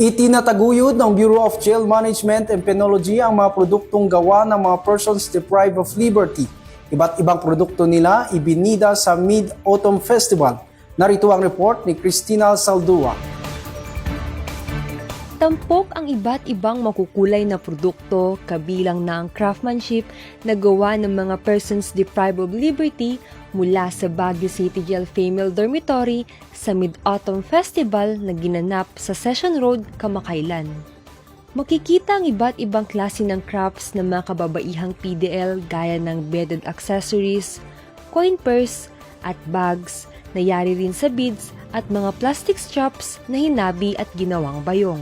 Itinataguyod ng Bureau of Jail Management and Penology ang mga produktong gawa ng mga persons deprived of liberty. Iba't ibang produkto nila ibinida sa Mid-Autumn Festival. Narito ang report ni Christina Saldua. Tampok ang iba't ibang makukulay na produkto kabilang na ang craftsmanship na gawa ng mga persons deprived of liberty mula sa Baguio City Jail Female Dormitory sa Mid-Autumn Festival na ginanap sa Session Road, Kamakailan. Makikita ang iba't ibang klase ng crafts ng mga kababaihang PDL gaya ng beaded accessories, coin purse, at bags na yari rin sa beads at mga plastic straps na hinabi at ginawang bayong.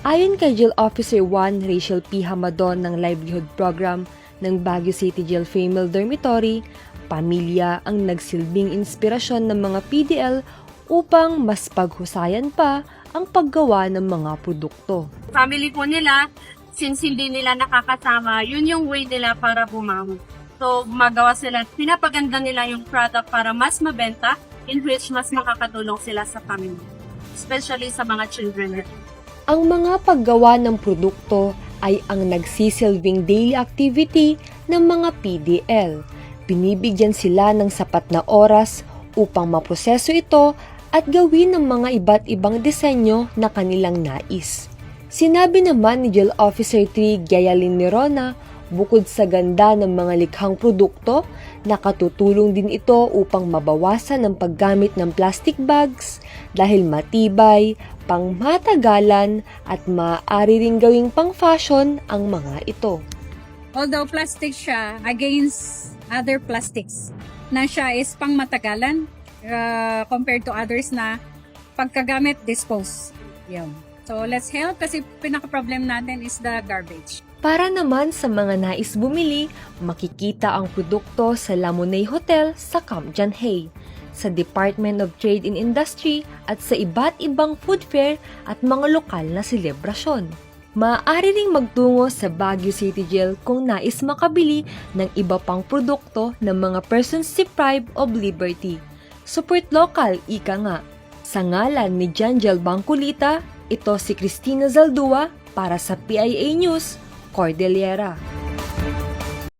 Ayon kay Jail Officer 1 Rachel P. Hamadon ng Livelihood Program ng Baguio City Jail Female Dormitory, pamilya ang nagsilbing inspirasyon ng mga PDL upang mas paghusayan pa ang paggawa ng mga produkto. family po nila, since hindi nila nakakasama, yun yung way nila para bumangon. So, gumagawa sila, pinapaganda nila yung product para mas mabenta, in which mas makakatulong sila sa family. Especially sa mga children. Ang mga paggawa ng produkto ay ang nagsisilbing daily activity ng mga PDL. Binibigyan sila ng sapat na oras upang maproseso ito at gawin ng mga iba't ibang disenyo na kanilang nais. Sinabi naman ni Jail Officer 3 Gayalin Nerona, bukod sa ganda ng mga likhang produkto, nakatutulong din ito upang mabawasan ang paggamit ng plastic bags dahil matibay, pangmatagalan at maaari ring gawing pang-fashion ang mga ito. Although plastic siya against other plastics na siya is pang matagalan uh, compared to others na pagkagamit dispose. Yun. So let's help kasi pinaka-problem natin is the garbage. Para naman sa mga nais bumili, makikita ang produkto sa Lamonay Hotel sa Camp Hay, sa Department of Trade and Industry at sa iba't ibang food fair at mga lokal na selebrasyon. Maaari ring magtungo sa Baguio City Jail kung nais makabili ng iba pang produkto ng mga persons deprived of liberty. Support local, ika nga. Sa ngalan ni Janjel Bangkulita, ito si Christina Zaldua para sa PIA News, Cordillera.